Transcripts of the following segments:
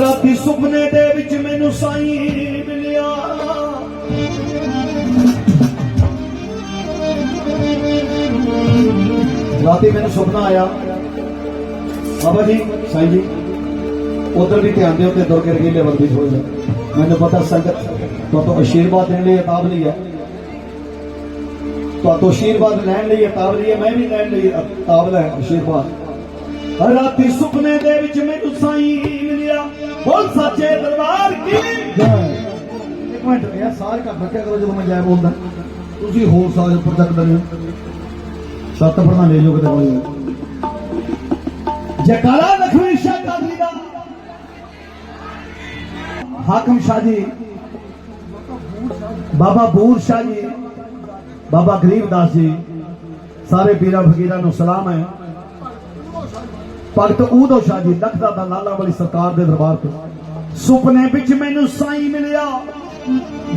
ਰਾਤੀ ਸੁਪਨੇ ਦੇ ਵਿੱਚ ਮੈਨੂੰ ਸਾਈਂ ਮਿਲਿਆ। ਰਾਤੀ ਮੈਨੂੰ ਸੁਪਨਾ ਆਇਆ। ਬਾਬਾ ਜੀ, ਸਾਈਂ ਜੀ, ਉਧਰ ਵੀ ਧਿਆਨ ਦਿਓ ਤੇ ਦੁਰਗੇ ਰਗੀਲੇ ਵੱਲ ਵੀ ਥੋੜਾ ਮੈਨੂੰ ਪਤਾ ਸੰਗਤ ਤੋਂ ਆਸ਼ੀਰਵਾਦ ਦੇਣ ਲਈ ਅਤਾਬਲੀ ਹੈ। ਤੋਂ ਆਸ਼ੀਰਵਾਦ ਲੈਣ ਲਈ ਅਤਾਬਲੀ ਹੈ, ਮੈਂ ਵੀ ਲੈਣ ਲਈ ਅਤਾਬਲਾ ਹੈ ਆਸ਼ੀਰਵਾਦ ਰਾਤੀ ਸੁਪਨੇ ਦੇ ਵਿੱਚ ਮੈਨੂੰ ਸਾਈਂ ਮਿਲਿਆ ਬੋਲ ਸੱਚੇ ਦਰਬਾਰ ਕੀ? ਜੈ ਇੱਕ ਮਿੰਟ ਯਾਰ ਸਾਰ ਘੱਟ ਰੱਖਿਆ ਕਰੋ ਜਦੋਂ ਮੈਂ ਜੈ ਬੋਲਦਾ। ਤੁਸੀਂ ਹੋਰ ਸਾਜ ਉੱਪਰ ਤੱਕ ਦਰਿਓ ਸੱਤ ਪੜਨਾ ਲੈ ਜਾਓ ਕਿਤੇ ਹੋਈ। ਜਕਾਲਾ ਲਖਵੀ ਸ਼ਾਹ ਕਾਦਰੀ ਦਾ। ਹਾਕਮ ਸ਼ਾਹ ਜੀ ਬਾਬਾ ਬੂਰ ਸ਼ਾਹ ਜੀ ਬਾਬਾ ਗਰੀਬਦਾਸ ਜੀ ਸਾਰੇ ਪੀਰਾਂ ਫਕੀਰਾਂ ਨੂੰ ਸਲਾਮ ਹੈ। ਭਗਤ ਊਦੋ ਸ਼ਾਹ ਜੀ ਲਖਦਾ ਦਾ ਲਾਲਾ ਵਾਲੀ ਸਰਕਾਰ ਦੇ ਦਰਬਾਰ ਤੇ। ਸੁਪਨੇ ਵਿੱਚ ਮੈਨੂੰ ਸਾਈ ਮਿਲਿਆ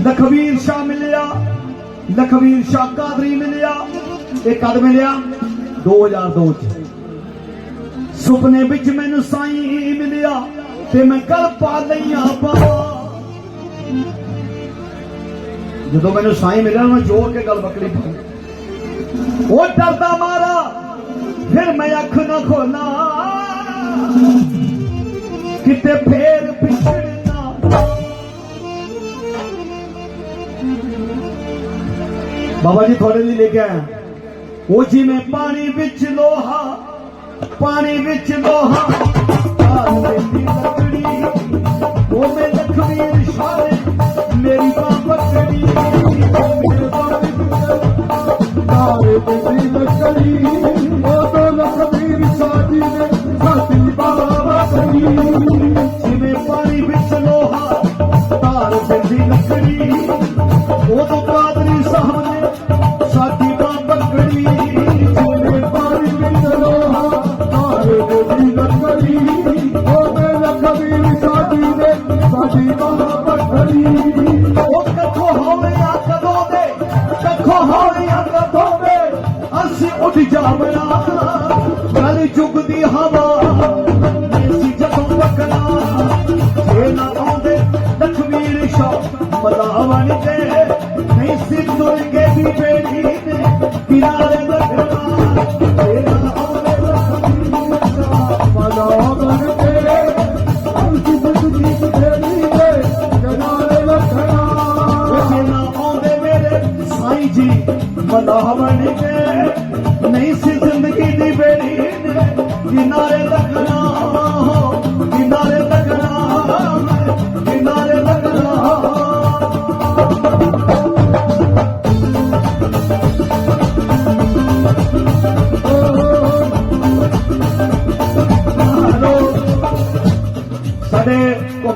ਲਖਵੀਰ ਸ਼ਾਹ ਮਿਲਿਆ ਲਖਵੀਰ ਸ਼ਾਹ ਕਾਦਰੀ ਮਿਲਿਆ, ਇਹ ਕਦ ਮਿਲਿਆ? 2002 ਚ। ਸੁਪਨੇ ਵਿੱਚ ਮੈਨੂੰ ਸਾਈਂ ਮਿਲਿਆ ਤੇ ਮੈਂ ਕਰ ਪਾ ਲਈਆਂ ਬਾਬਾ ਜਦੋਂ ਮੈਨੂੰ ਸਾਈ ਮਿਲਿਆ, ਮੈਂ ਜੋਰ ਕੇ ਗੱਲ ਬੱਕਰੀ ਪਾਈ। ਉਹ ਡਰਦਾ ਮਾਰਾ, ਫਿਰ ਮੈਂ ਅੱਖ ਨਾ ਖੋਲਾ। ਕਿਤੇ ਫੇਰ ਪਿਛੜਨਾ ਬਾਬਾ ਜੀ ਤੁਹਾਡੇ ਲਈ ਲੈ ਕੇ ਆਇਆ। ਉਹ ਜਿਵੇਂ ਪਾਣੀ ਵਿੱਚ ਲੋਹਾ, ਪਾਣੀ ਵਿੱਚ ਲੋਹਾ, ਆਹ ਮੇਰੀ ਲੱਕੜੀ ਉਹ ਮੈਂ ਲਖਵੀਰ ਸ਼ਾਹ ਮੇਰੀ ਬਾਹ ਪਕੜੀ ਤਾਰੇ ਬਿਜਲੀ ਲੱਕੜੀ। ਜਿਵੇਂ ਪਾਣੀ ਵਿੱਚ ਲੋਹਾ, ਧਾਰ ਬਿੰਦੀ ਲੱਕੜੀ। ਉਦੋਂ ਕਾਦਰੀ ਸਾਹਿਬ ਨੇ ਸਾਡੀ ਬਾਹ ਪਕੜੀ ਜਿਵੇਂ ਪਾਣੀ ਵਿੱਚ ਲੋਹਾ ਤਾਰੇ ਬਿਜਲੀ ਲੱਕੜੀ। ਉਹ ਤੋਂ ਲਖਬੀਰ ਸਾਜੀ ਨੇ ਸਾਡੀ ਬਾਬਾ ਸਹੀ ਉਹ ਕੱਖੋ ਹੋਇਆ ਕਦੋਂ ਦੇ ਕੱਖੋ ਹੋਇਆ ਕਦੋਂ ਦੇ ਅਸੀਂ ਉੱਠ ਜਾਵਣਾ ਗਲ ਜੁਗ ਦੀ ਹਵਾ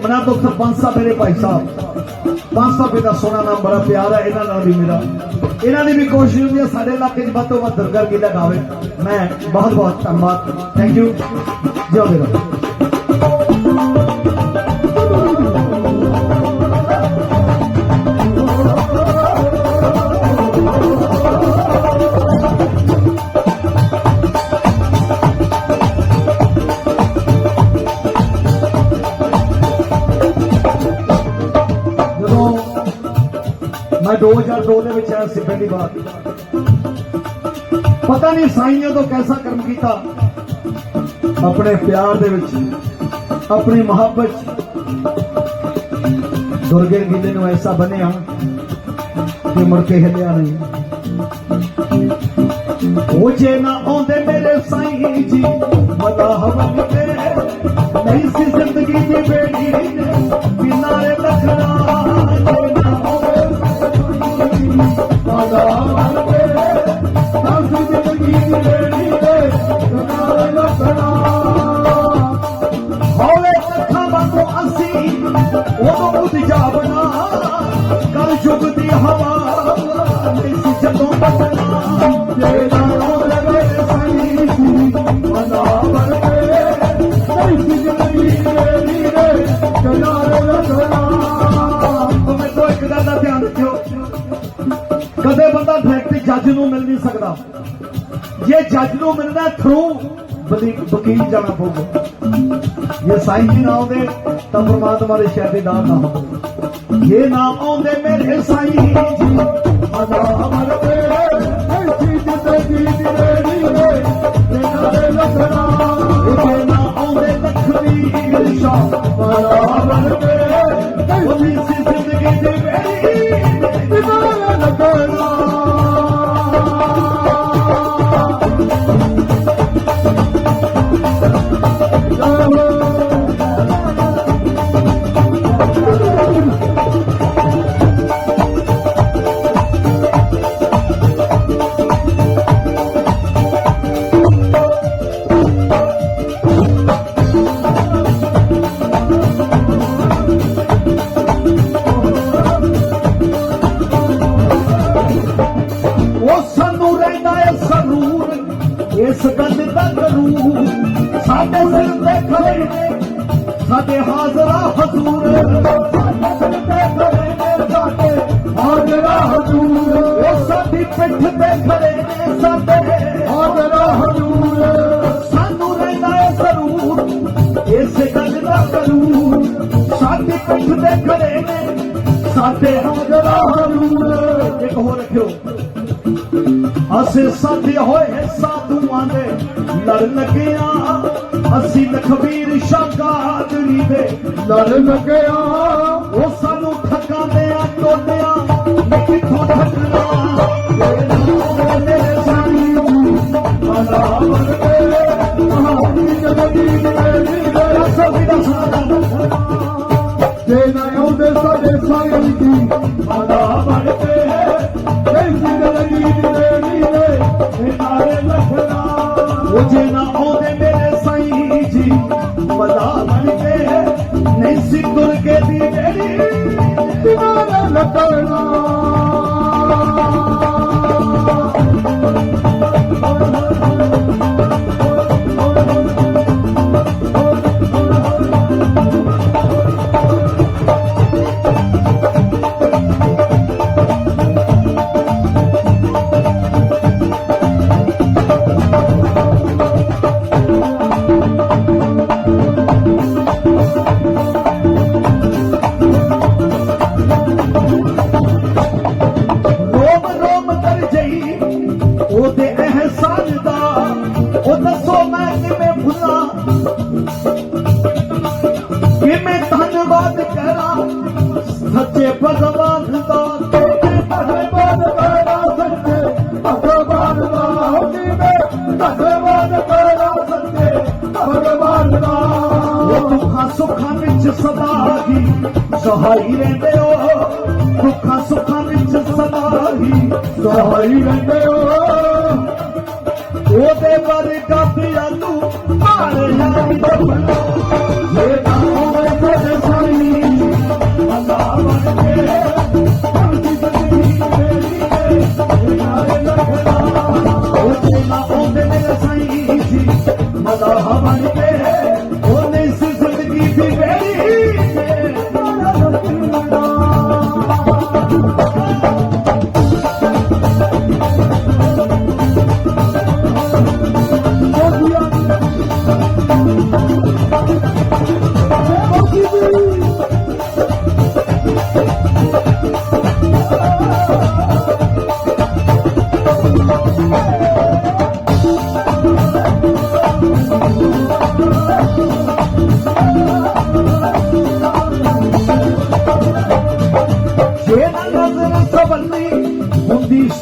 ਘੁੰਮਣਾ ਤੋਂ ਸਰਪੰਚ ਸਾਹਿਬ ਮੇਰੇ ਭਾਈ ਸਾਹਿਬ। ਪੰਜ ਸੌ ਰੁਪਏ ਦਾ ਸੋਨਾ ਨਾਮ ਬੜਾ ਪਿਆਰ ਹੈ, ਇਹਨਾਂ ਨਾਲ ਵੀ ਮੇਰਾ। ਇਹਨਾਂ ਦੀ ਵੀ ਕੋਸ਼ਿਸ਼ ਹੁੰਦੀ ਹੈ ਸਾਡੇ ਇਲਾਕੇ 'ਚ ਵੱਧ ਤੋਂ ਵੱਧ ਦਰਗਾਹ ਕੀ ਲਗਾਵੇ ਮੈਂ ਬਹੁਤ ਬਹੁਤ ਧੰਨਵਾਦ। ਥੈਂਕ ਯੂ ਜਿਉਂਦੇ ਰਹੋ ਪਤਾ ਨਹੀਂ ਸਾਈਆਂ ਤੋਂ ਕੈਸਾ ਕਰਮ ਕੀਤਾ। ਆਪਣੇ ਪਿਆਰ ਦੇ ਵਿੱਚ, ਆਪਣੀ ਮੁਹੱਬਤ ਦੁਰਗੇ ਗਿੱਲੇ ਨੂੰ ਐਸਾ ਬਣਿਆ ਕਿ ਮੁੜ ਕੇ ਹਿੱਲਿਆ ਨਹੀਂ। ਉਹ ਜੇ ਨਾ ਆਉਂਦੇ ਮੇਰੇ ਸਾਈਂ ਜੀ, ਮਤਾ ਹਵਨ ਨਹੀਂ ਸੀ ਜ਼ਿੰਦਗੀ ਦੀ ਬੇੜੀ ਸਕਦਾ। ਜੇ ਜੱਜ ਨੂੰ ਮਿਲਣਾ ਥਰੂ ਵਕੀਲ ਜਾਣਾ ਪਊਗਾ। ਜੇ ਸਾਈਂ ਜੀ ਨਾ ਆਉਂਦੇ, ਤਾਂ ਪਰਮਾਤਮਾ ਦੇ ਸ਼ਹਿਬੇਦਾਰ ਨਾ ਹੁੰਦੇ ਜੇ ਨਾ ਆਉਂਦੇ ਮੇਰੇ ਸਾਈਂ ਜੀ। ਅਦਾ ਅਮਰ ਉਹ ਸਾਨੂੰ ਰਹਿੰਦਾ ਹੈ ਸਰੂਰ ਇਸ ਗੱਲ ਦਾ ਕਰੂਰ ਸਾਡੇ ਸਿਰ ਤੇ ਖੜੇ ਨੇ, ਸਾਡੇ ਹਾਜ਼ਰਾ ਹਜ਼ੂਰ। ਸਾਡੇ ਸਿਰ ਤੇ ਖੜੇ ਨੇ ਸਾਡੇ ਹਾਜ਼ਰਾ ਹਜ਼ੂਰ। ਉਹ ਸਾਡੀ ਪਿੱਠ ਤੇ ਖੜੇ ਨੇ ਸਾਡੇ ਹਾਜ਼ਰਾ ਹਜ਼ੂਰ। ਸਾਨੂੰ ਰਹਿੰਦਾ ਹੈ ਸਰੂਰ ਇਸ ਗੱਲ ਦਾ ਕਰੂਰ ਸਾਡੀ ਪਿੱਠ ਤੇ ਖੜੇ ਨੇ, ਸਾਡੇ ਹਾਜ਼ਰਾ ਹਜ਼ੂਰ। ਇੱਕ ਹੋਰ ਰੱਖਿਓ। ਅਸੀਂ ਸਾਥੀ ਹੋਏ ਸਾਧੂਆਂ ਦੇ। ਲੜ ਲੱਗਿਆ ਅਸੀਂ ਲਖਬੀਰ ਸ਼ਾਕਾਦਰੀ ਦੇ ਲੜ ਲੱਗਿਆ ਉਹ La la la. ਸਹਾਈ ਰਹਿੰਦੇ ਹੋ। ਦੁੱਖਾਂ ਸੁੱਖਾਂ ਵਿੱਚ ਸਦਾ ਹੀ ਸਹਾਈ ਰਹਿੰਦੇ ਹੋ। ਉਹਦੇ ਵਰਗਾ ਪਿਆ ਤੂੰ ਮਾਰਿਆ ਬੱਬਲਾ ਜੇ ਨਾ ਹੋਵੇ ਸਾਡੇ ਸਾਈ, ਅੱਲਾ ਬਣ ਕੇ ਹਮਦੀ ਜ਼ਿੰਦਗੀ ਮੇਰੀ ਤੇ ਨਾਰੇ ਲਖਣਾ ਉਹਦੇ ਨਾ ਉਹਦੇ ਮੇਰੇ ਸਾਈਂ ਜੀ ਮਦਾ ਹਵਨ ਕੇ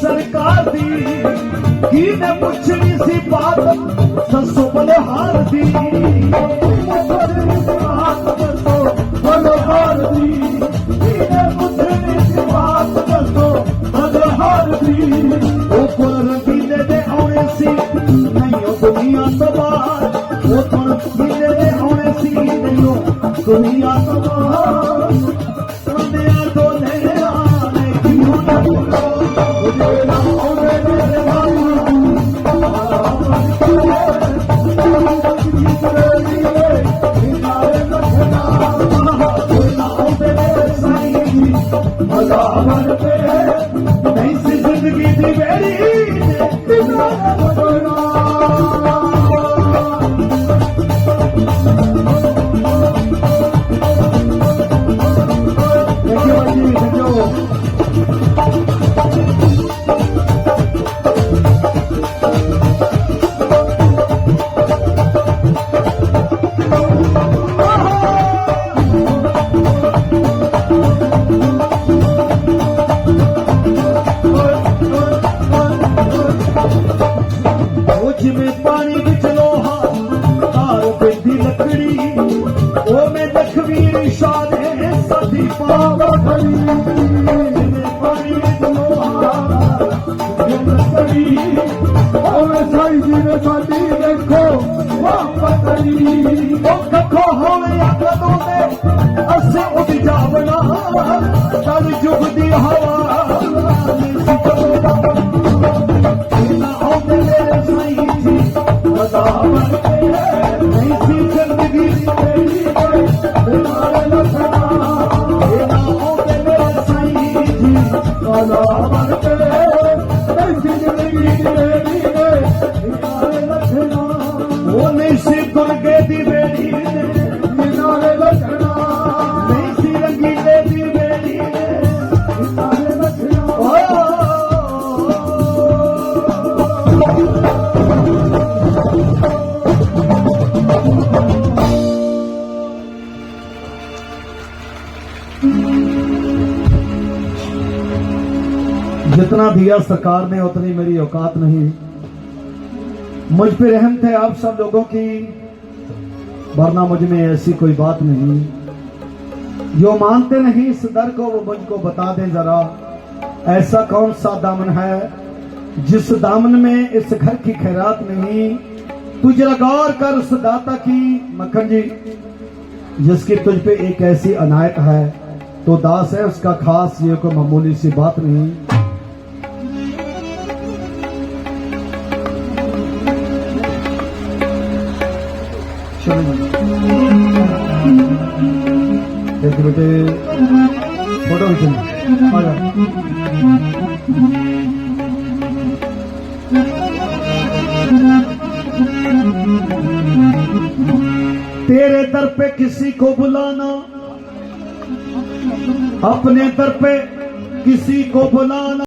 ਸਰਕਾਰ ਦੀ ਕਿਨੇ ਪੁੱਛਣੀ ਸੀ ਬਾਤ? ਦੱਸੋ ਬਲਿਹਾਰ ਦੀ, ਬਲਹਾਰ ਦੀ। ਇਹਨੇ ਪੁੱਛਣੀ ਸੀ ਬਾਤ? ਦੱਸੋ ਬਲਹਾਰ ਦੀ। ਉਹ ਕੋਲ ਦੇ ਆਉਣੇ ਸੀ ਨਹੀਂ ਉਹ ਦੁਨੀਆ ਤੋਂ ਬਾਹਰ। ਉਹ ਕੋਲ ਰੰਗੀਲੇ ਦੇ ਆਉਣੇ ਸੀ ਨਹੀਂ ਉਹ ਦੁਨੀਆ ਤੋਂ ਬਾਹਰ। ਨਹੀਂ ਸੀ ਜ਼ਿੰਦਗੀ ਦੀ ਮੇਰੀ ਬਿਨਾ ਬਣਾ ਕੱਖੋ ਹੋਵੇ ਕਦੋਂ ਦੇ ਅਸੀਂ ਉੱਡ ਜਾਵਣਾ ਕਲ ਯੁੱਗ ਦੀ ਹਵਾ, ਨਾ ਆਉਂਦੇ ਮੇਰੇ ਸਾਈਂ ਜੀ। ਅਦਾ ਨਹੀਂ ਸੀ ਜ਼ਿੰਦਗੀ ਮੇਰੀ ਬਿਮਾਰ ਲਖਣਾ ਇਹ ਨਾ ਆਉਂਦੇ ਮੇਰੇ ਸਾਈਂ ਜੀ। ਕਾਲਾ जितना दिया सरकार ने उतनी मेरी औकात नहीं। मुझ पे रहम थे आप सब लोगों की, वरना मुझमें ऐसी कोई बात नहीं। जो मानते नहीं इस दर को, वो मुझको बता दें जरा, ऐसा कौन सा दामन है, जिस दामन में इस घर की खैरात नहीं। तू जरा गौर कर उस दाता की, मक्खन जी, जिसकी तुझ पे एक ऐसी अनायत है तो दास है उसका खास, ये कोई मामूली सी बात नहीं। एक बेटे फ़ोटो तेरे दर पे किसी को बुलाना, अपने दर पे किसी को बुलाना।